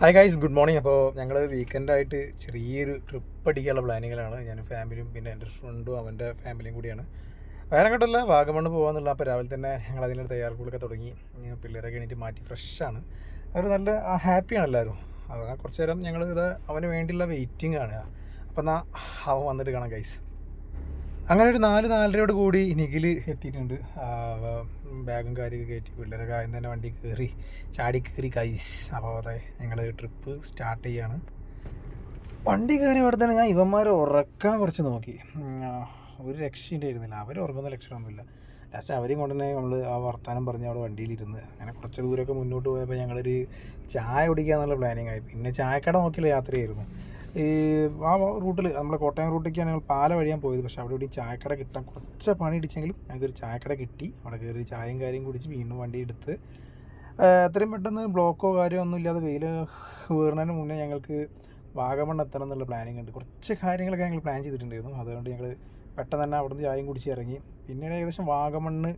Hi guys good morning അപ്പോൾ ഞങ്ങൾ വീക്കെൻഡായിട്ട് ചെറിയൊരു ട്രിപ്പ് അടിക്കാനുള്ള പ്ലാനിങ്ങിലാണ് ഞാൻ ഫാമിലിയും പിന്നെ എന്റെ ഫ്രണ്ടും അവന്റെ ഫാമിലിയും കൂടിയാണ്. വേറെ അങ്ങോട്ടല്ല വാഗമണ്ണ് പോകാമെന്നുള്ള അപ്പോൾ രാവിലെ തന്നെ ഞങ്ങൾ അതിനുള്ള തയ്യാറെടുപ്പുകളൊക്കെ തുടങ്ങി. പിള്ളേരൊക്കെ എണീറ്റ് മാറ്റി ഫ്രഷാണ് അവർ നല്ല ഹാപ്പിയാണ് എല്ലാവരും. അതാ കുറച്ച് നേരം ഞങ്ങൾ ഇത് അവന് വേണ്ടിയുള്ള വെയിറ്റിംഗ് ആണ്. അപ്പോൾ എന്നാൽ അവൻ വന്നിട്ട് കാണാം ഗൈസ് അങ്ങനെ ഒരു നാല് നാലരയോട് കൂടി നിഖിൽ എത്തിയിട്ടുണ്ട്. ബാഗും കാര്യമൊക്കെ കയറ്റി പിള്ളേരൊക്കെ ആദ്യം തന്നെ വണ്ടി കയറി ചാടി കയറി കൈസ് അപ്പോൾ അതെ ഞങ്ങൾ ട്രിപ്പ് സ്റ്റാർട്ട് ചെയ്യാണ്. വണ്ടി കയറി ഇവിടെ തന്നെ ഞാൻ ഇവന്മാരെ ഉറക്കാൻ കുറച്ച് നോക്കി. ഒരു രക്ഷയുണ്ടായിരുന്നില്ല അവർ ഉറങ്ങുന്ന ലക്ഷണമൊന്നുമില്ല. ലാസ്റ്റ് അവരെയും കൊണ്ടുതന്നെ നമ്മൾ ആ വർത്താനം പറഞ്ഞ് അവിടെ വണ്ടിയിലിരുന്ന് അങ്ങനെ കുറച്ച് ദൂരമൊക്കെ മുന്നോട്ട് പോയപ്പോൾ ഞങ്ങളൊരു ചായ കുടിക്കുക എന്നുള്ള പ്ലാനിങ് ആയി. പിന്നെ ചായക്കട നോക്കിയുള്ള യാത്രയായിരുന്നു. ഈ ആ റൂട്ടിൽ നമ്മുടെ കോട്ടയം റൂട്ടേക്കാണ് ഞങ്ങൾ പാല വഴിയാൻ പോയത്. പക്ഷേ അവിടെ ഇവിടെ ചായക്കട കിട്ടാൻ കുറച്ച് പണി ഇടിച്ചെങ്കിലും ഞങ്ങൾക്കൊരു ചായക്കട കിട്ടി. അവിടെ കയറി ചായയും കാര്യം കുടിച്ച് വീണ്ടും വണ്ടി എടുത്ത് എത്രയും പെട്ടെന്ന് ബ്ലോക്കോ കാര്യമോ ഒന്നും ഇല്ലാതെ വെയിൽ വീറുന്നതിന് മുന്നേ ഞങ്ങൾക്ക് വാഗമൺ എത്തണം എന്നുള്ള പ്ലാനിങ് ഉണ്ട്. കുറച്ച് കാര്യങ്ങളൊക്കെ ഞങ്ങൾ പ്ലാൻ ചെയ്തിട്ടുണ്ടായിരുന്നു. അതുകൊണ്ട് ഞങ്ങൾ പെട്ടെന്ന് തന്നെ അവിടുന്ന് ചായയും കുടിച്ച് ഇറങ്ങി. പിന്നീട് ഏകദേശം വാഗമണ്ണ്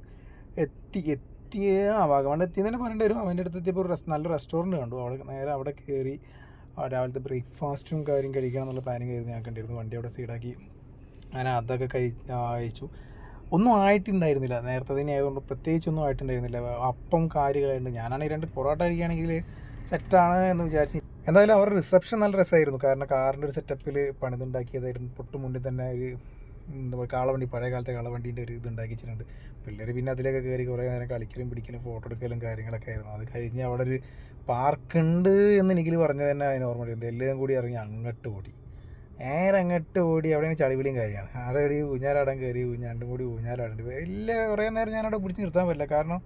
എത്തി എത്തിയ ആ വാഗമണ്ണ് എത്തിയെന്ന് തന്നെ പറയേണ്ടി വരും. അവന്റെ അടുത്ത് എത്തിയപ്പോൾ ഒരു നല്ല റെസ്റ്റോറന്റ് കണ്ടു. അവിടെ നേരെ അവിടെ കയറി രാവിലത്തെ ബ്രേക്ക്ഫാസ്റ്റും കാര്യം കഴിക്കണം എന്നുള്ള പ്ലാനിങ് ആയിരുന്നു ഞാൻ കണ്ടിരുന്നു വണ്ടി അവിടെ സൈഡാക്കി അങ്ങനെ അതൊക്കെ കഴി അയച്ചു ഒന്നും ആയിട്ടുണ്ടായിരുന്നില്ല. നേരത്തെ തന്നെ ആയതുകൊണ്ട് പ്രത്യേകിച്ചൊന്നും ആയിട്ടുണ്ടായിരുന്നില്ല. അപ്പം കാര്യങ്ങളായിട്ട് ഞാനാണെങ്കിൽ രണ്ട് പൊറോട്ട കഴിക്കുകയാണെങ്കിൽ സെറ്റാണ് എന്ന് വിചാരിച്ച്. എന്തായാലും അവരുടെ റിസപ്ഷൻ നല്ല രസമായിരുന്നു കാരണം കാറിന്റെ ഒരു സെറ്റപ്പിൽ പണിതുണ്ടാക്കിയതായിരുന്നു. പൊട്ടുമുണ്ടിൽ തന്നെ ഒരു എന്താ കാളവണ്ടി പഴയ കാലത്തെ കാളവണ്ടീന്റെ ഒരു ഇത് ഉണ്ടാക്കി പിള്ളേർ പിന്നെ അതിലൊക്കെ കയറി കുറേ നേരം കളിക്കലും പിടിക്കലും ഫോട്ടോ എടുക്കലും കാര്യങ്ങളൊക്കെ ആയിരുന്നു. അത് കഴിഞ്ഞ് അവിടെ ഒരു പാർക്കുണ്ട് എന്ന് എനിക്ക് പറഞ്ഞത് തന്നെ അതിന് ഓർമ്മ വരുന്നത് എല്ലാം കൂടി ഇറങ്ങി അങ്ങോട്ട് ഓടി. നേരെ അങ്ങോട്ട് ഓടി അവിടെയാണ് ചളിവിളിയും കാര്യമാണ് അവിടെ ഒരു ഊഞ്ഞാലാടാൻ കയറി ഊഞ്ഞാണ്ടും കൂടി ഊഞ്ഞാലാടുണ്ട് വലിയ കുറേ നേരം ഞാൻ അവിടെ പിടിച്ച് നിർത്താൻ പറ്റില്ല. കാരണം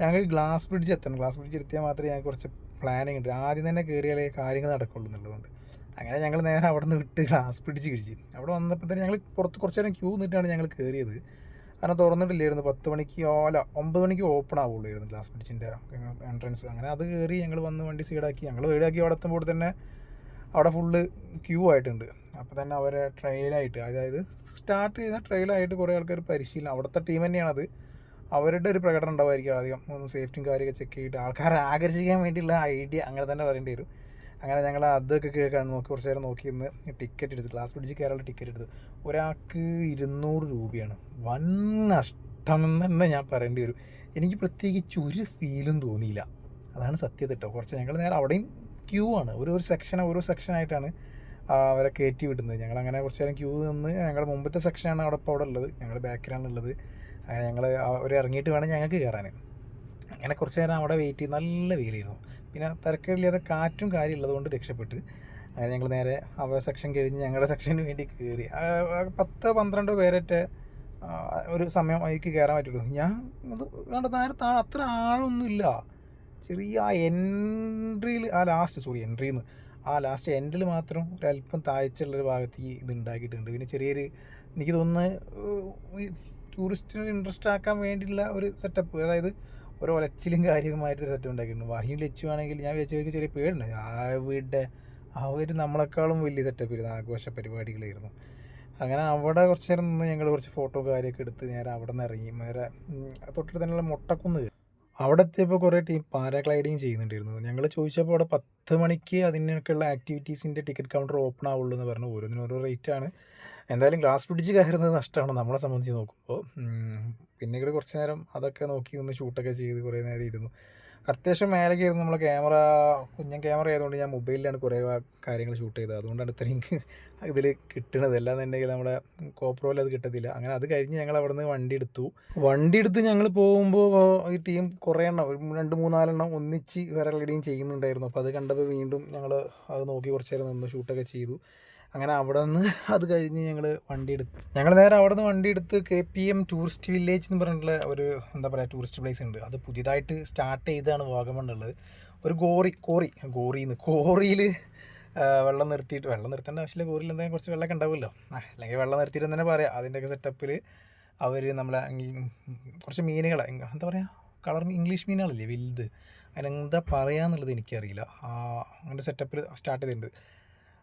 ഞങ്ങൾ ഗ്ലാസ് ബ്രിഡ്ജ് എത്തണം. ഗ്ലാസ് ബ്രിഡ്ജ് എത്തിയാൽ മാത്രമേ ഞാൻ കുറച്ച് പ്ലാനിങ് ഉണ്ട്. ആദ്യം തന്നെ കയറിയാലേ കാര്യങ്ങൾ നടക്കുള്ളൂ എന്നുള്ളതുകൊണ്ട്. അങ്ങനെ ഞങ്ങൾ നേരെ അവിടെ നിന്ന് വിട്ട് ഗ്ലാസ് പിടിച്ച് കിഴിച്ച് അവിടെ വന്നപ്പോൾ തന്നെ ഞങ്ങൾ പുറത്ത് കുറച്ച് നേരം ക്യൂ നിന്നിട്ടാണ് ഞങ്ങൾ കയറിയത് കാരണം തുറന്നിട്ടില്ലായിരുന്നു. പത്ത് മണിക്ക് ഓല ഒമ്പത് മണിക്ക് ഓപ്പൺ ആവുള്ളായിരുന്നു ഗ്ലാസ് പിടിച്ചിന്റെ എൻട്രൻസ് അങ്ങനെ അത് കയറി ഞങ്ങൾ വന്ന് വണ്ടി സൈഡാക്കി ഞങ്ങൾ വീടാക്കി അവിടെ എത്തുമ്പോൾ തന്നെ അവിടെ ഫുള്ള് ക്യൂ ആയിട്ടുണ്ട്. അപ്പോൾ തന്നെ അവരെ ട്രയലായിട്ട് അതായത് സ്റ്റാർട്ട് ചെയ്ത ട്രയലായിട്ട് കുറേ ആൾക്കാർ പരിശീലനം അവിടുത്തെ ടീം തന്നെയാണത് അവരുടെ ഒരു പ്രകടനം ഉണ്ടാവുമായിരിക്കും ആദ്യം. ഒന്ന് സേഫ്റ്റിയും കാര്യമൊക്കെ ചെക്ക് ചെയ്തിട്ട് ആൾക്കാരെ ആകർഷിക്കാൻ വേണ്ടിയുള്ള ഐഡിയ അങ്ങനെ തന്നെ പറയേണ്ടി വരും. അങ്ങനെ ഞങ്ങൾ അതൊക്കെ കേൾക്കാൻ നോക്കി കുറച്ച് നേരം നോക്കി ഇന്ന് ടിക്കറ്റ് എടുത്ത് ഗ്ലാസ് ബ്രിഡ്ജ് കയറാനുള്ള ടിക്കറ്റ് എടുത്ത്. ഒരാൾക്ക് ഇരുന്നൂറ് രൂപയാണ്. വൻ നഷ്ടം തന്നെ ഞാൻ പറയേണ്ടി വരും. എനിക്ക് പ്രത്യേകിച്ച് ഒരു ഫീലും തോന്നിയില്ല. അതാണ് സത്യത കേട്ടോ. കുറച്ച് ഞങ്ങൾ നേരെ അവിടെയും ക്യൂ ആണ്. ഒരു ഒരു സെക്ഷൻ ഓരോ സെക്ഷനായിട്ടാണ് അവരെ കയറ്റി വിടുന്നത്. ഞങ്ങൾ അങ്ങനെ കുറച്ച് നേരം ക്യൂ നിന്ന് ഞങ്ങളുടെ മുമ്പത്തെ സെക്ഷനാണ് അവിടെ ഇപ്പോൾ അവിടെ ഉള്ളത്. ഞങ്ങളുടെ ബാക്കിലാണ് ഉള്ളത്. അങ്ങനെ ഞങ്ങൾ അവർ ഇറങ്ങിയിട്ട് വേണം ഞങ്ങൾക്ക് കയറാൻ അങ്ങനെ കുറച്ച് നേരം അവിടെ വെയിറ്റ് ചെയ്ത് നല്ല വെയിലായിരുന്നു. പിന്നെ തിരക്കേടില്ലാതെ കാറ്റും കാര്യം ഉള്ളതുകൊണ്ട് രക്ഷപ്പെട്ട്. അങ്ങനെ ഞങ്ങൾ നേരെ അവ സെക്ഷൻ കഴിഞ്ഞ് ഞങ്ങളുടെ സെക്ഷന് വേണ്ടി കയറി പത്ത് പന്ത്രണ്ട് പേരൊറ്റ ഒരു സമയം അതിലേക്ക് കയറാൻ പറ്റുള്ളൂ. ഞാൻ അത് വേണ്ട നേരെ താ അത്ര ആഴൊന്നുമില്ല ചെറിയ ആ എൻട്രിയിൽ ആ ലാസ്റ്റ് സോറി എൻട്രിയിൽ നിന്ന് ആ ലാസ്റ്റ് എൻഡിൽ മാത്രം ഒരല്പം താഴ്ചയുള്ളൊരു ഭാഗത്ത് ഈ ഇത് ഉണ്ടാക്കിയിട്ടുണ്ട്. പിന്നെ ചെറിയൊരു എനിക്ക് തോന്നുന്നു ഈ ടൂറിസ്റ്റിന് ഇൻട്രസ്റ്റ് ആക്കാൻ വേണ്ടിയിട്ടുള്ള ഒരു സെറ്റപ്പ് അതായത് ഒരു ഒലച്ചിലും കാര്യമായിട്ട് സെറ്റ് ഉണ്ടാക്കിയിട്ടുണ്ട്. വഹിയും ലച്ചുവാണെങ്കിൽ ഞാൻ വിചാരിച്ചവർക്ക് ചെറിയ പേടുണ്ട് അവിടെ അവർ നമ്മളെക്കാളും വലിയ സെറ്റപ്പ് ആഘോഷ പരിപാടികളായിരുന്നു. അങ്ങനെ അവിടെ കുറച്ച് നേരം നിന്ന് ഞങ്ങൾ കുറച്ച് ഫോട്ടോ കാര്യമൊക്കെ എടുത്ത് നേരെ അവിടെ നിന്ന് ഇറങ്ങി. നേരെ തൊട്ടടുത്ത് തന്നെയുള്ള മുട്ടക്കുന്ന്. അവിടെ എത്തിയപ്പോൾ കുറേ ടീം പാരാഗ്ലൈഡിങ് ചെയ്യുന്നുണ്ടായിരുന്നു. ഞങ്ങൾ ചോദിച്ചപ്പോൾ അവിടെ പത്ത് മണിക്ക് അതിനൊക്കെയുള്ള ആക്ടിവിറ്റീസിന്റെ ടിക്കറ്റ് കൗണ്ടർ ഓപ്പൺ ആവുള്ളൂ എന്ന് പറഞ്ഞു. ഓരോന്നിനും ഓരോ റേറ്റ് ആണ്. എന്തായാലും ഗ്ലാസ് പിടിച്ച് കയറുന്നത് നഷ്ടമാണ്. നമ്മളെ സംബന്ധിച്ച് നോക്കുമ്പോൾ പിന്നെ കുറച്ച് നേരം അതൊക്കെ നോക്കി നിന്ന് ഷൂട്ടൊക്കെ ചെയ്ത് കുറേ നേരം ഇരുന്നു. അത്യാവശ്യം മേലേക്ക് ഇരുന്ന് നമ്മളെ ക്യാമറ കുഞ്ഞൻ ക്യാമറ ആയതുകൊണ്ട് ഞാൻ മൊബൈലിലാണ് കുറേ കാര്യങ്ങൾ ഷൂട്ട് ചെയ്തത്. അതുകൊണ്ടാണ് ഇത്രയും ഇതിൽ കിട്ടണത്. അല്ലാന്നുണ്ടെങ്കിൽ നമ്മുടെ കോപ്രോയിൽ അത് കിട്ടത്തില്ല. അങ്ങനെ അത് കഴിഞ്ഞ് ഞങ്ങൾ അവിടെ നിന്ന് വണ്ടി എടുത്തു. വണ്ടി എടുത്ത് ഞങ്ങൾ പോകുമ്പോൾ ഈ ടീം കുറേ എണ്ണം രണ്ട് മൂന്നാലെണ്ണം ഒന്നിച്ച് വിരലടിയും ചെയ്യുന്നുണ്ടായിരുന്നു. അപ്പോൾ അത് കണ്ടപ്പോൾ വീണ്ടും ഞങ്ങൾ അത് നോക്കി കുറച്ച് നേരം നിന്ന് ഷൂട്ടൊക്കെ ചെയ്തു. അങ്ങനെ അവിടെ നിന്ന് അത് കഴിഞ്ഞ് ഞങ്ങൾ വണ്ടി എടുത്ത് ഞങ്ങൾ നേരെ അവിടെ നിന്ന് വണ്ടി എടുത്ത് K P M tourist village എന്ന് പറഞ്ഞിട്ടുള്ള ഒരു എന്താ പറയുക ടൂറിസ്റ്റ് പ്ലേസ് ഉണ്ട്. അത് പുതിയതായിട്ട് സ്റ്റാർട്ട് ചെയ്താണ് വാഗമണ്ണുള്ളത് ഒരു ഗോറി കോറി ഗോറിന്ന് കോറിയിൽ വെള്ളം നിർത്തിയിട്ട് വെള്ളം നിർത്തേണ്ട ആവശ്യമില്ല കോറിയിൽ എന്തെങ്കിലും കുറച്ച് വെള്ളമൊക്കെ ഉണ്ടാവുമല്ലോ. അല്ലെങ്കിൽ വെള്ളം നിർത്തിയിട്ട് തന്നെ പറയാം. അതിന്റെയൊക്കെ സെറ്റപ്പിൽ അവർ നമ്മളെ കുറച്ച് മീനുകളെ എന്താ പറയുക കളർ ഇംഗ്ലീഷ് മീനുകളല്ലേ വലുത്. അതിനെന്താ പറയുക എന്നുള്ളത് എനിക്കറിയില്ല. ആ അങ്ങനത്തെ സെറ്റപ്പിൽ സ്റ്റാർട്ട് ചെയ്തിട്ടുണ്ട്.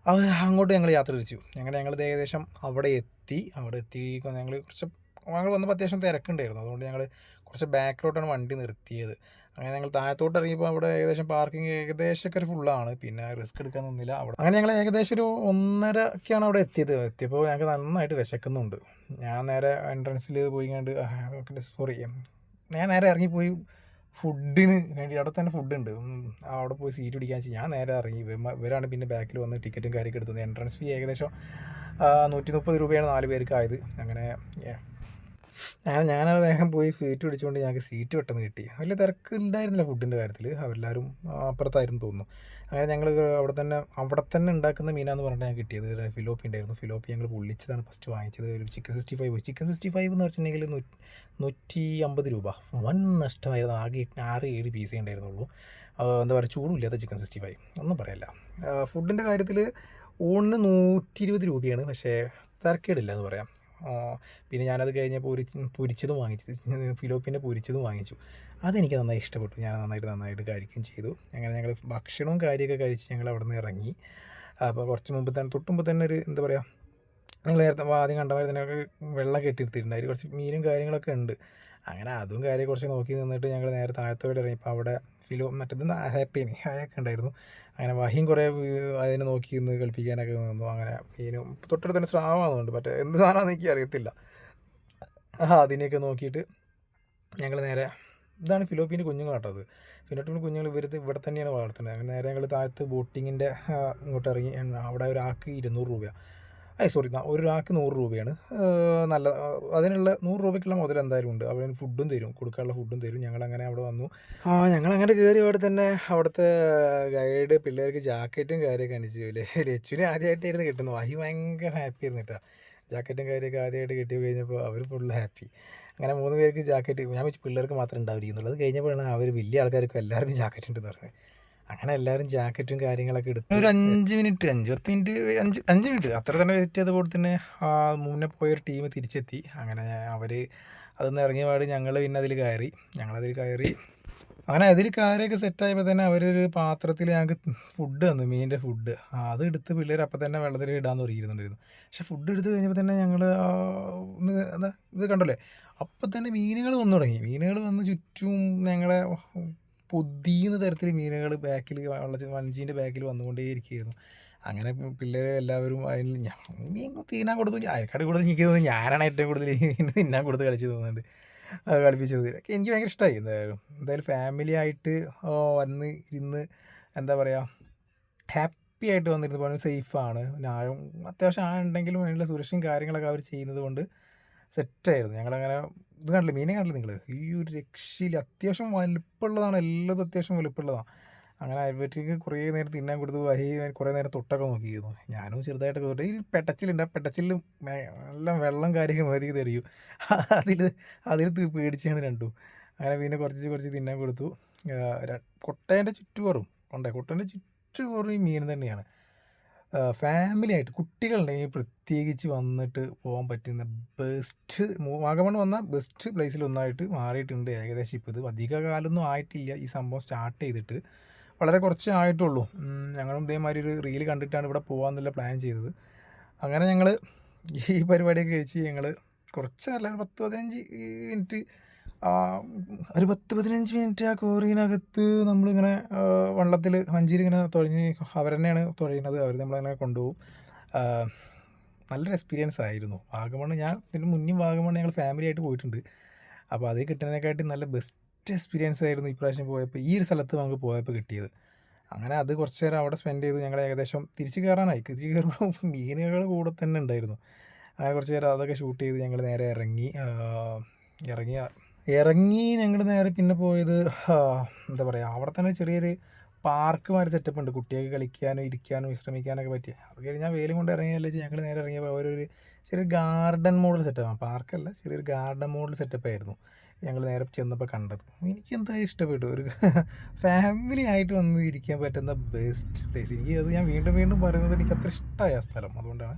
അങ്ങോട്ട് ഞങ്ങൾ യാത്ര തിരിച്ചു. ഞങ്ങൾ ഏകദേശം അവിടെ എത്തി. അവിടെ എത്തി ഞങ്ങൾ കുറച്ച് ഞങ്ങൾ വന്നപ്പോൾ അത്യാവശ്യം തിരക്കുണ്ടായിരുന്നു. അതുകൊണ്ട് ഞങ്ങൾ കുറച്ച് ബാക്കിലോട്ടാണ് വണ്ടി നിർത്തിയത്. അങ്ങനെ ഞങ്ങൾ താഴത്തോട്ട് ഇറങ്ങിയപ്പോൾ അവിടെ ഏകദേശം പാർക്കിംഗ് ഏകദേശമൊക്കെ ഒരു ഫുള്ളാണ് പിന്നെ റിസ്ക് എടുക്കാൻ നിന്നില്ല. അവിടെ അങ്ങനെ ഞങ്ങൾ ഏകദേശം ഒരു ഒന്നരക്കാണ് അവിടെ എത്തിയത്. എത്തിയപ്പോൾ ഞങ്ങൾക്ക് നന്നായിട്ട് വിശക്കുന്നുണ്ട്. ഞാൻ നേരെ എൻട്രൻസിൽ പോയി കണ്ട് സോറി ഞാൻ നേരെ ഇറങ്ങിപ്പോയി. ഫുഡിന് വേണ്ടി അവിടെ തന്നെ ഫുഡ് ഉണ്ട് ഉം, അവിടെ പോയി സീറ്റ് പിടിക്കാൻ വെച്ചാൽ ഞാൻ നേരെ ഇറങ്ങി. ഇവരാണ് പിന്നെ ബാക്കിൽ വന്ന് ടിക്കറ്റും കാര്യമൊക്കെ എടുത്തത്. എൻട്രൻസ് ഫീ ഏകദേശം നൂറ്റി മുപ്പത് രൂപയാണ് നാല് പേർക്ക് ആയത്. അങ്ങനെ. ഞാൻ ഞാനത് വേഗം പോയി ഫീറ്റ് പിടിച്ചുകൊണ്ട് ഞങ്ങൾക്ക് സീറ്റ് പെട്ടെന്ന് കിട്ടി. വലിയ തിരക്ക് ഉണ്ടായിരുന്നില്ല ഫുഡിന്റെ കാര്യത്തിൽ അവരെല്ലാവരും അപ്പുറത്തായിരുന്നു തോന്നുന്നു. അങ്ങനെ ഞങ്ങൾ അവിടെ തന്നെ അവിടെ തന്നെ ഉണ്ടാക്കുന്ന മീനാന്ന് പറഞ്ഞിട്ട് ഞാൻ കിട്ടിയത്. ഫിലോപ്പി ഉണ്ടായിരുന്നു. ഫിലോപ്പി ഞങ്ങൾ പൊള്ളിച്ചതാണ് ഫസ്റ്റ് വാങ്ങിച്ചത്. ഒരു chicken sixty five chicken sixty five എന്ന് വെച്ചിട്ടുണ്ടെങ്കിൽ നൂറ്റി അമ്പത് രൂപ. വൻ നഷ്ടമായിരുന്നു. ആകെ ആറ് ഏഴ് പീസേ ഉണ്ടായിരുന്നുള്ളൂ. എന്താ പറയുക ചൂടുമില്ലാത്ത ചിക്കൻ സിക്സ്റ്റി ഫൈവ് ഒന്നും പറയല്ല. ഫുഡിന്റെ കാര്യത്തിൽ ഊണിന് നൂറ്റി ഇരുപത് രൂപയാണ്. പക്ഷേ തിരക്കേടില്ല എന്ന് പറയാം. പിന്നെ ഞാനത് കഴിഞ്ഞപ്പോൾ ഒരു പൊരിച്ചതും വാങ്ങിച്ചു. ഫിലോപ്പിന്റെ പൊരിച്ചതും വാങ്ങിച്ചു. അതെനിക്ക് നന്നായി ഇഷ്ടപ്പെട്ടു. ഞാൻ നന്നായിട്ട് നന്നായിട്ട് കഴിക്കുകയും ചെയ്തു. അങ്ങനെ ഞങ്ങൾ ഭക്ഷണവും കാര്യമൊക്കെ കഴിച്ച് ഞങ്ങൾ അവിടെ നിന്ന് ഇറങ്ങി. അപ്പോൾ കുറച്ച് മുമ്പ് തന്നെ തൊട്ടുമ്പോൾ തന്നെ ഒരു എന്താ പറയുക നിങ്ങൾ നേരത്തെ ആദ്യം കണ്ടമാതിരി തന്നെ വെള്ളം കെട്ടിയിരുത്തിയിട്ടുണ്ട് അതിൽ കുറച്ച് മീനും കാര്യങ്ങളൊക്കെ ഉണ്ട്. അങ്ങനെ അതും കാര്യം കുറച്ച് നോക്കി നിന്നിട്ട് ഞങ്ങൾ നേരെ താഴത്തോടെ ഇറങ്ങിയപ്പോൾ അവിടെ ഫിലോ മറ്റേത് ഹാപ്പിനി അതൊക്കെ ഉണ്ടായിരുന്നു. അങ്ങനെ വഹിയും കുറേ അതിനെ നോക്കി നിന്ന് കളിപ്പിക്കാനൊക്കെ നിന്നു. അങ്ങനെ മീനും തൊട്ടടുത്ത് തന്നെ സ്രാവാകുന്നുണ്ട് മറ്റേ എന്ത് സാധനമാണെന്ന് എനിക്ക് അറിയത്തില്ല. ആ അതിനെയൊക്കെ നോക്കിയിട്ട് ഞങ്ങൾ നേരെ ഇതാണ് ഫിലോപ്പീന്റെ കുഞ്ഞുങ്ങൾ അത്. ഫിലോപ്പീന്റെ കുഞ്ഞുങ്ങൾ ഇവർ ഇവിടെ തന്നെയാണ് വളർത്തുന്നത്. അങ്ങനെ നേരെ ഞങ്ങൾ താഴത്ത് ബോട്ടിങ്ങിന്റെ ഇങ്ങോട്ട് ഇറങ്ങി. അവിടെ ഒരാൾക്ക് ഇരുന്നൂറ് രൂപയാണ് അയ് സോറി ഒരാൾക്ക് നൂറ് രൂപയാണ്. നല്ല അതിനുള്ള നൂറ് രൂപയ്ക്കുള്ള മുതൽ എന്തായാലും ഉണ്ട്. അവർ ഫുഡും തരും. കൊടുക്കാനുള്ള ഫുഡും തരും. ഞങ്ങൾ അങ്ങനെ അവിടെ വന്നു. ആ ഞങ്ങൾ അങ്ങനെ കയറി അവിടെ തന്നെ അവിടുത്തെ ഗൈഡ് പിള്ളേർക്ക് ജാക്കറ്റും കാര്യമൊക്കെ അണിച്ചു ലച്ചുവിനെ ആദ്യമായിട്ടായിരുന്നു കിട്ടുന്നത്. അഹി ഭയങ്കര ഹാപ്പി ആയിരുന്നു കേട്ടോ. ജാക്കറ്റും കാര്യമൊക്കെ ആദ്യമായിട്ട് കിട്ടി കഴിഞ്ഞപ്പോൾ അവർ ഫുൾ ഹാപ്പി അങ്ങനെ മൂന്ന് പേർക്ക് ജാക്കറ്റ് ഞാൻ വെച്ച് പിള്ളേർക്ക് മാത്രമേ ഉണ്ടാവില്ല എന്നുള്ളത് കഴിഞ്ഞപ്പോഴാണ് അവർ വലിയ ആൾക്കാർക്ക് എല്ലാവർക്കും ജാക്കറ്റ് ഉണ്ടെന്ന് പറഞ്ഞത്. അങ്ങനെ എല്ലാവരും ജാക്കറ്റും കാര്യങ്ങളൊക്കെ എടുത്തു ഒരു അഞ്ച് മിനിറ്റ് അഞ്ച് പത്ത് മിനിറ്റ് അഞ്ച് അഞ്ച് മിനിറ്റ്. അത്ര തന്നെ വെയിറ്റ് ചെയ്ത് കൂടെ തന്നെ മുന്നേ പോയൊരു ടീം തിരിച്ചെത്തി. അങ്ങനെ അവർ അതൊന്ന് ഇറങ്ങിയ പാട് ഞങ്ങൾ പിന്നെ അതിൽ കയറി. ഞങ്ങളതിൽ കയറി. അങ്ങനെ അതിൽ കയറിയൊക്കെ സെറ്റായപ്പോൾ തന്നെ അവരൊരു പാത്രത്തിൽ ഞങ്ങൾക്ക് ഫുഡ് തന്നു മീനിന്റെ ഫുഡ് അത് എടുത്ത് പിള്ളേർ അപ്പം തന്നെ വെള്ളത്തിൽ ഇടാൻ തുടങ്ങിയിരുന്നുണ്ടായിരുന്നു. പക്ഷെ ഫുഡ് എടുത്ത് കഴിഞ്ഞപ്പോൾ തന്നെ ഞങ്ങൾ ഇത് കണ്ടല്ലേ? അപ്പം തന്നെ മീനുകൾ വന്നു തുടങ്ങി. മീനുകൾ വന്ന് ചുറ്റും ഞങ്ങളെ പൊതിയുന്ന തരത്തിൽ മീനുകൾ ബാക്കിൽ വെള്ളത്തിൽ വഞ്ചീന്റെ ബാക്കിൽ വന്നുകൊണ്ടേയിരിക്കുകയായിരുന്നു. അങ്ങനെ പിള്ളേർ എല്ലാവരും അതിൽ ഞാൻ മീൻ തിന്നാൻ കൊടുത്തു. അയക്കാട് കൂടുതൽ എനിക്ക് തോന്നുന്നു ഞാനാണ് ഏറ്റവും കൂടുതൽ മീൻ തിന്നാൻ കൊടുത്ത് കളിച്ച് തോന്നുന്നുണ്ട് അത് കളിപ്പിച്ചത്. എനിക്ക് ഭയങ്കര ഇഷ്ടമായി എന്തായാലും എന്തായാലും ഫാമിലി ആയിട്ട് വന്ന് ഇരുന്ന് എന്താ പറയുക ഹാപ്പി ആയിട്ട് വന്നിരുന്നു പോലും സേഫാണ് പിന്നെ ആഴം അത്യാവശ്യം ആഴുണ്ടെങ്കിലും അതിനുള്ള സുരക്ഷയും കാര്യങ്ങളൊക്കെ അവർ ചെയ്യുന്നത് കൊണ്ട് സെറ്റായിരുന്നു. ഞങ്ങളങ്ങനെ ഇത് കണ്ടില്ല? മീനെ കണ്ടില്ല നിങ്ങൾ ഈ ഒരു രക്ഷയിൽ അത്യാവശ്യം വലുപ്പമുള്ളതാണ്. എല്ലാതും അത്യാവശ്യം വലുപ്പമുള്ളതാണ്. അങ്ങനെ ആയുർവേദിക്ക് കുറേ നേരം തിന്നാൻ കൊടുത്ത്. വഹി കുറേ നേരം തൊട്ടൊക്കെ നോക്കിയിരുന്നു. ഞാനും ചെറുതായിട്ടൊക്കെ തൊട്ട്. ഈ പെട്ടച്ചിലുണ്ട്. ആ പെട്ടച്ചിലും എല്ലാം വെള്ളം കാര്യമൊക്കെ മേതിക്ക് തരികയും അതിൽ അതിൽ പേടിച്ചാണ് രണ്ടും. അങ്ങനെ പിന്നെ കുറച്ച് കുറച്ച് തിന്നാൻ കൊടുത്തു. കൊട്ടേന്റെ ചുറ്റുപാറും ഉണ്ടേ? കൊട്ടേന്റെ ചുറ്റുപാറും ഈ മീൻ തന്നെയാണ്. ഫാമിലി ആയിട്ട് കുട്ടികളുണ്ടെങ്കിൽ പ്രത്യേകിച്ച് വന്നിട്ട് പോകാൻ പറ്റുന്ന ബെസ്റ്റ് വാഗമൺ വന്ന ബെസ്റ്റ് പ്ലേസിൽ ഒന്നായിട്ട് മാറിയിട്ടുണ്ട്. ഏകദേശം ഇപ്പോൾ ഇത് അധിക കാലമൊന്നും ആയിട്ടില്ല. ഈ സംഭവം സ്റ്റാർട്ട് ചെയ്തിട്ട് വളരെ കുറച്ച് ആയിട്ടുള്ളൂ. ഞങ്ങളും ഇതേമാതിരി ഒരു റീൽ കണ്ടിട്ടാണ് ഇവിടെ പോകാമെന്നുള്ള പ്ലാൻ ചെയ്തത്. അങ്ങനെ ഞങ്ങൾ ഈ പരിപാടിയൊക്കെ കഴിച്ച് ഞങ്ങൾ കുറച്ച് നല്ല പത്ത് പതിനഞ്ച് മിനിറ്റ് ഒരു പത്ത് പതിനഞ്ച് മിനിറ്റ് ആ കോറിനകത്ത് നമ്മളിങ്ങനെ വള്ളത്തിൽ വഞ്ചിയിൽ ഇങ്ങനെ തുഴഞ്ഞ് അവർ തന്നെയാണ് തുഴയുന്നത്. അവർ നമ്മളങ്ങനെ കൊണ്ടുപോകും. നല്ലൊരു എക്സ്പീരിയൻസ് ആയിരുന്നു. വാഗമൺ ഞാൻ ഇതിന് മുന്നേ വാഗമൺ ഞങ്ങൾ ഫാമിലി ആയിട്ട് പോയിട്ടുണ്ട്. അപ്പോൾ അത് കിട്ടുന്നതിനെക്കാട്ടി നല്ല ബെസ്റ്റ് എക്സ്പീരിയൻസ് ആയിരുന്നു ഇപ്രാവശ്യം പോയപ്പോൾ ഈ ഒരു സ്ഥലത്ത് നമുക്ക് പോയപ്പോൾ കിട്ടിയത്. അങ്ങനെ അത് കുറച്ച് നേരം അവിടെ സ്പെൻഡ് ചെയ്തു. ഞങ്ങൾ ഏകദേശം തിരിച്ച് കയറാനായി തിരിച്ച് കയറുമ്പോൾ മീനുകൾ കൂടെ തന്നെ ഉണ്ടായിരുന്നു. അങ്ങനെ കുറച്ച് നേരം അതൊക്കെ ഷൂട്ട് ചെയ്ത് ഞങ്ങൾ നേരെ ഇറങ്ങി ഇറങ്ങി ഇറങ്ങി ഞങ്ങൾ നേരെ പിന്നെ പോയത് എന്താ പറയുക അവിടെ തന്നെ ചെറിയൊരു പാർക്ക് മാതിരി സെറ്റപ്പ് ഉണ്ട്. കുട്ടികൾക്ക് കളിക്കാനും ഇരിക്കാനും വിശ്രമിക്കാനൊക്കെ പറ്റിയ. അത് കഴിഞ്ഞാൽ വെയിലും കൊണ്ട് ഇറങ്ങിയല്ലേ ഞങ്ങൾ നേരെ ഇറങ്ങിയപ്പോൾ ഒരു ചെറിയ ഗാർഡൻ മോഡൽ സെറ്റപ്പാണ് പാർക്കല്ല ചെറിയൊരു ഗാർഡൻ മോഡൽ സെറ്റപ്പ് ആയിരുന്നു ഞങ്ങൾ നേരെ ചെന്നപ്പോൾ കണ്ടത്. എനിക്ക് എന്തായാലും ഇഷ്ടപ്പെട്ടു? ഒരു ഫാമിലി ആയിട്ട് വന്ന് ഇരിക്കാൻ പറ്റുന്ന ബെസ്റ്റ് പ്ലേസ് എനിക്ക് അത് ഞാൻ വീണ്ടും വീണ്ടും പറയുന്നത് എനിക്ക് അത്ര ഇഷ്ടമായ സ്ഥലം. അതുകൊണ്ടാണ്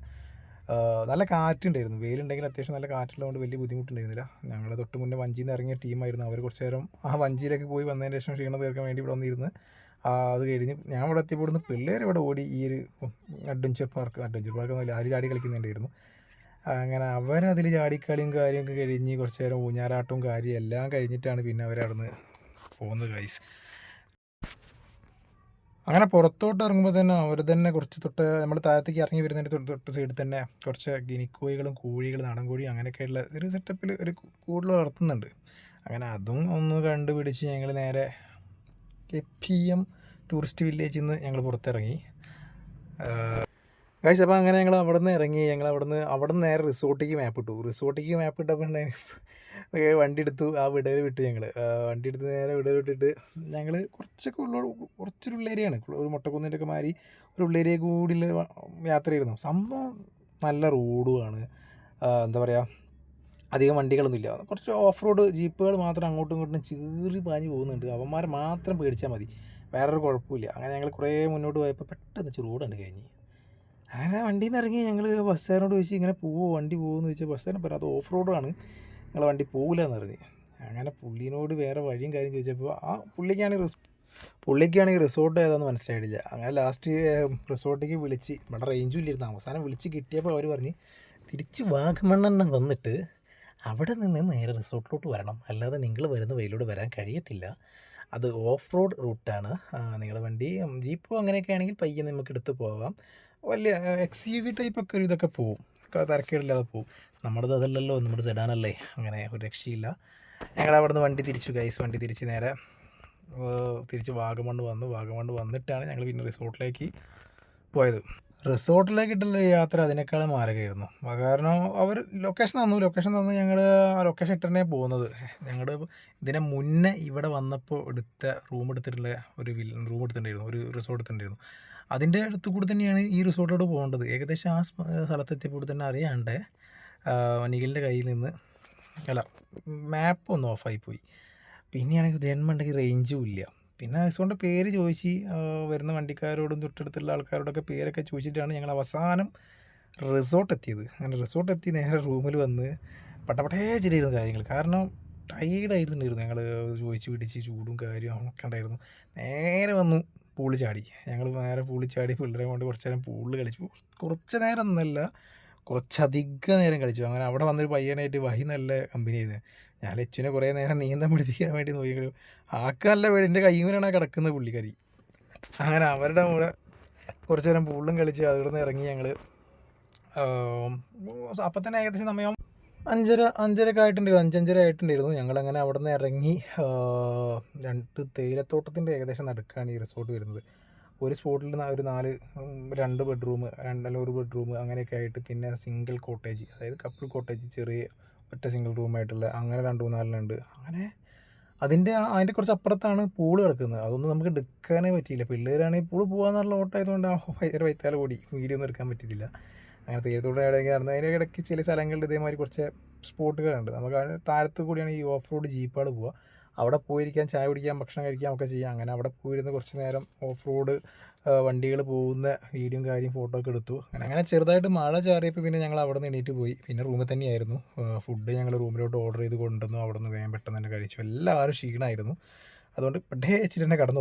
നല്ല കാറ്റുണ്ടായിരുന്നു. വെയിലുണ്ടെങ്കിൽ അത്യാവശ്യം നല്ല കാറ്റുള്ളതുകൊണ്ട് വലിയ ബുദ്ധിമുട്ടുണ്ടായിരുന്നില്ല. ഞങ്ങളെ തൊട്ട് മുന്നേ വഞ്ചിയിൽ നിന്ന് ഇറങ്ങിയ ടീമായിരുന്നു. അവർ കുറച്ച് നേരം ആ വഞ്ചിയിലേക്ക് പോയി വന്നതിന് ശേഷം ക്ഷീണം തീർക്കാൻ വേണ്ടി ഇവിടെ വന്നിരുന്ന്. അത് കഴിഞ്ഞ് ഞാൻ ഇവിടെ എത്തിയപ്പോൾ ഇവിടുന്ന് പിള്ളേർ ഇവിടെ ഓടി ഈ ഒരു അഡ്വഞ്ചർ പാർക്ക് അഡ്വഞ്ചർ പാർക്ക് എന്നല്ല ആര് ചാടി കളിക്കുന്നുണ്ടായിരുന്നു. അങ്ങനെ അവരതിൽ ചാടിക്കളിയും കാര്യമൊക്കെ കഴിഞ്ഞ് കുറച്ച് നേരം ഊഞ്ഞാലാട്ടവും കാര്യം എല്ലാം കഴിഞ്ഞിട്ടാണ് പിന്നെ അവരവിടുന്ന് പോകുന്നത് ഗൈസ് അങ്ങനെ പുറത്തോട്ട് ഇറങ്ങുമ്പോൾ തന്നെ അവർ തന്നെ കുറച്ച് തൊട്ട് നമ്മൾ താഴത്തേക്ക് ഇറങ്ങി വരുന്നതിന്റെ തൊട്ട് തൊട്ട് സൈഡിൽ തന്നെ കുറച്ച് ഗിനിക്കോഴികളും കോഴികളും നാടൻ കോഴി അങ്ങനെയൊക്കെയുള്ള ഒരു സെറ്റപ്പിൽ ഒരു കൂടുതൽ വളർത്തുന്നുണ്ട്. അങ്ങനെ അതും ഒന്ന് കണ്ടുപിടിച്ച് ഞങ്ങൾ നേരെ കെ പി എം ടൂറിസ്റ്റ് വില്ലേജിൽ നിന്ന് ഞങ്ങൾ പുറത്തിറങ്ങി. ഗൈസ് അപ്പോൾ അങ്ങനെ ഞങ്ങൾ അവിടെ നിന്ന് ഇറങ്ങി. ഞങ്ങൾ അവിടെ നിന്ന് അവിടെ നിന്ന് നേരെ റിസോർട്ടിലേക്ക് മാപ്പ് ഇട്ടു റിസോർട്ടിലേക്ക് മാപ്പ് ഇട്ടപ്പോൾ വണ്ടി എടുത്തു ആ വിടയിൽ വിട്ടു ഞങ്ങൾ വണ്ടി എടുത്ത് നേരെ വിടയിൽ വിട്ടിട്ട് ഞങ്ങൾ കുറച്ചൊക്കെ ഉള്ള കുറച്ചൊരു ഉള്ളേരിയാണ് ഒരു മുട്ടക്കുന്നിന്റെ ഒക്കെ മാറി ഒരു ഉള്ളേരിയ കൂടി യാത്ര ചെയ്തു സംഭവം നല്ല റോഡുമാണ് എന്താ പറയുക അധികം വണ്ടികളൊന്നുമില്ല കുറച്ച് ഓഫ് റോഡ് ജീപ്പുകൾ മാത്രം അങ്ങോട്ടും ഇങ്ങോട്ടും ചീറി പാഞ്ഞ് പോകുന്നുണ്ട്. അവന്മാരെ മാത്രം പേടിച്ചാൽ മതി. വേറൊരു കുഴപ്പമില്ല അങ്ങനെ ഞങ്ങൾ കുറേ മുന്നോട്ട് പോയപ്പോൾ പെട്ടെന്ന് വെച്ച് റോഡ് കണ്ട് കഴിഞ്ഞ്. അങ്ങനെ വണ്ടിയിൽ നിന്ന് ഇറങ്ങി ഞങ്ങൾ ബസ്സുകാരനോട് ചോദിച്ചു ഇങ്ങനെ പോവോ വണ്ടി പോകുമെന്ന് ചോദിച്ചാൽ ബസ്സുകാരൻ പറയാം അത് ഓഫ് റോഡാണ്. നിങ്ങളെ വണ്ടി പോകില്ല എന്ന് പറഞ്ഞ്. അങ്ങനെ പുള്ളീനോട് വേറെ വഴിയും കാര്യം ചോദിച്ചപ്പോൾ ആ പുള്ളിക്കാണെങ്കിൽ റിസ് പുള്ളിക്കാണെങ്കിൽ റിസോർട്ട് ഏതാണെന്ന് മനസ്സിലായിട്ടില്ല. അങ്ങനെ ലാസ്റ്റ് റിസോർട്ടിലേക്ക് വിളിച്ച് ഇവിടെ റേഞ്ചും ഇല്ലായിരുന്നു. അവസാനം വിളിച്ച് കിട്ടിയപ്പോൾ അവർ പറഞ്ഞ് തിരിച്ച് വാഗമണ്ണെണ്ണം വന്നിട്ട് അവിടെ നിന്ന് നേരെ റിസോർട്ടിലോട്ട് വരണം. അല്ലാതെ നിങ്ങൾ വരുന്ന വഴിയിലൂടെ വരാൻ കഴിയത്തില്ല. അത് ഓഫ് റോഡ് റൂട്ടാണ് നിങ്ങളുടെ വണ്ടി ജീപ്പോ അങ്ങനെയൊക്കെ ആണെങ്കിൽ പയ്യെ നമുക്ക് എടുത്ത് പോകാം വലിയ എക്സ് യു വി ടൈപ്പൊക്കെ ഒരു ഇതൊക്കെ പോവും. തിരക്കേടില്ലാതെ പോകും നമ്മുടേത് അതല്ലല്ലോ നമ്മുടെ സെഡാനല്ലേ? അങ്ങനെ ഒരു രക്ഷയില്ല. ഞങ്ങൾ അവിടെ നിന്ന് വണ്ടി തിരിച്ചു ഗൈസ് വണ്ടി തിരിച്ച് നേരെ തിരിച്ച് വാഗമണ്ണ് വന്നു. വാഗമണ്ണ് വന്നിട്ടാണ് ഞങ്ങൾ പിന്നെ റിസോർട്ടിലേക്ക് പോയത്. റിസോർട്ടിലേക്കിട്ടുള്ള യാത്ര അതിനേക്കാളും മാരകമായിരുന്നു. കാരണം അവർ ലൊക്കേഷൻ തന്നു. ലൊക്കേഷൻ തന്നു ഞങ്ങൾ ആ ലൊക്കേഷൻ ഇട്ടന്നെ പോകുന്നത്. ഞങ്ങൾ ഇതിനെ മുന്നേ ഇവിടെ വന്നപ്പോൾ എടുത്ത റൂം എടുത്തിട്ടുള്ള ഒരു വില്ല റൂം എടുത്തിട്ടുണ്ടായിരുന്നു. ഒരു റിസോർട്ട് എടുത്തിട്ടുണ്ടായിരുന്നു. അതിന്റെ അടുത്ത് കൂടി തന്നെയാണ് ഈ റിസോർട്ടോട് പോകേണ്ടത്. ഏകദേശം ആ സ്ഥലത്തെത്തിയപ്പോൾ തന്നെ അറിയാണ്ട് നിഖിലിന്റെ കയ്യിൽ നിന്ന് അല്ല മാപ്പ് ഒന്ന് ഓഫായി പോയി. പിന്നെയാണെങ്കിൽ ജന്മുണ്ടെങ്കിൽ റേഞ്ചും ഇല്ല. പിന്നെ റിസോർട്ടിന്റെ പേര് ചോദിച്ച് വരുന്ന വണ്ടിക്കാരോടും തൊട്ടടുത്തുള്ള ആൾക്കാരോടൊക്കെ പേരൊക്കെ ചോദിച്ചിട്ടാണ് ഞങ്ങൾ അവസാനം റിസോർട്ട് എത്തിയത്. അങ്ങനെ റിസോർട്ട് എത്തി നേരെ റൂമിൽ വന്ന് പട്ടപട്ടേ ചിരിയായിരുന്നു കാര്യങ്ങൾ. കാരണം ടയേർഡായിരുന്നുണ്ടായിരുന്നു ഞങ്ങൾ ചോദിച്ച് പിടിച്ച് ചൂടും കാര്യവും ഒക്കെ ഉണ്ടായിരുന്നു. നേരെ വന്നു. പൂളിൽ ചാടി. ഞങ്ങൾ നേരെ പൂളി ചാടി പിള്ളേരെ കൊണ്ട് കുറച്ച് നേരം പൂളിൽ കളിച്ചു. കുറച്ച് നേരം ഒന്നല്ല കുറച്ചധികം നേരം കളിച്ചു. അങ്ങനെ അവിടെ വന്നൊരു പയ്യനായിട്ട് വഹി നല്ല കമ്പനി ചെയ്ത് ഞാൻ ലച്ചിനെ കുറേ നേരം നീന്തം പഠിപ്പിക്കാൻ വേണ്ടി നോക്കിയെങ്കിലും ആൾക്ക് നല്ല പേടി. എന്റെ കൈമീനാണ് കിടക്കുന്നത് പുള്ളിക്കരി അങ്ങനെ അവരുടെ കൂടെ കുറച്ച് നേരം പൂളിലും കളിച്ച് അവിടെ നിന്ന് ഇറങ്ങി ഞങ്ങൾ അപ്പം തന്നെ ഏകദേശം സമയം അഞ്ചര അഞ്ചരക്കെ ആയിട്ടുണ്ടായിരുന്നു അഞ്ചഞ്ചര ആയിട്ടുണ്ടായിരുന്നു. ഞങ്ങളങ്ങനെ അവിടെ നിന്ന് ഇറങ്ങി രണ്ട് തേയിലത്തോട്ടത്തിന്റെ ഏകദേശം നടുക്കാണ് ഈ റിസോർട്ട് വരുന്നത്. ഒരു സ്പോട്ടിൽ ഒരു നാല് രണ്ട് ബെഡ്റൂം രണ്ടല്ല ഒരു ബെഡ്റൂം അങ്ങനെയൊക്കെ ആയിട്ട് പിന്നെ സിംഗിൾ കോട്ടേജ് അതായത് കപ്പിൾ കോട്ടേജ് ചെറിയ ഒറ്റ സിംഗിൾ റൂമായിട്ടുള്ള അങ്ങനെ രണ്ട് മൂന്നാലിനുണ്ട് അങ്ങനെ അതിന്റെ അതിന്റെ കുറച്ച് അപ്പുറത്താണ് പൂൾ കിടക്കുന്നത്. അതൊന്നും നമുക്ക് എടുക്കാനേ പറ്റിയില്ല. പിള്ളേരാണെങ്കിൽ പൂൾ പോകാന്നുള്ള ഓട്ടമായതുകൊണ്ട് ആ ഭയങ്കര വൈത്താല കൂടി വീഡിയോ ഒന്നും എടുക്കാൻ പറ്റിയില്ല. അങ്ങനെ തീരത്തോടെ ഇടയ്ക്ക് നടന്ന് അതിന്റെ ഇടയ്ക്ക് ചില സ്ഥലങ്ങളിൽ ഇതേമാതിരി കുറച്ച് സ്പോട്ടുകളുണ്ട്. നമുക്ക് താഴത്ത് കൂടിയാണ് ഈ ഓഫ് റോഡ് ജീപ്പുകൾ പോവുക. അവിടെ പോയിരിക്കാൻ ചായ കുടിക്കാൻ ഭക്ഷണം കഴിക്കാം ഒക്കെ ചെയ്യാം. അങ്ങനെ അവിടെ പോയിരുന്ന് കുറച്ച് നേരം ഓഫ് റോഡ് വണ്ടികൾ പോകുന്ന വീഡിയോയും കാര്യം ഫോട്ടോ ഒക്കെ എടുത്തു. അങ്ങനെ ചെറുതായിട്ട് മഴ ചാറിയപ്പോൾ പിന്നെ ഞങ്ങൾ അവിടെ നിന്ന് എണീറ്റ് പോയി. പിന്നെ റൂമിൽ തന്നെയായിരുന്നു. ഫുഡ് ഞങ്ങൾ റൂമിലോട്ട് ഓർഡർ ചെയ്ത് കൊണ്ടുവന്നു. അവിടെ നിന്ന് വേഗം പെട്ടെന്ന് തന്നെ കഴിച്ചു. എല്ലാവരും ക്ഷീണമായിരുന്നു അതുകൊണ്ട് പഠേ വെച്ചിട്ട് തന്നെ കടന്നു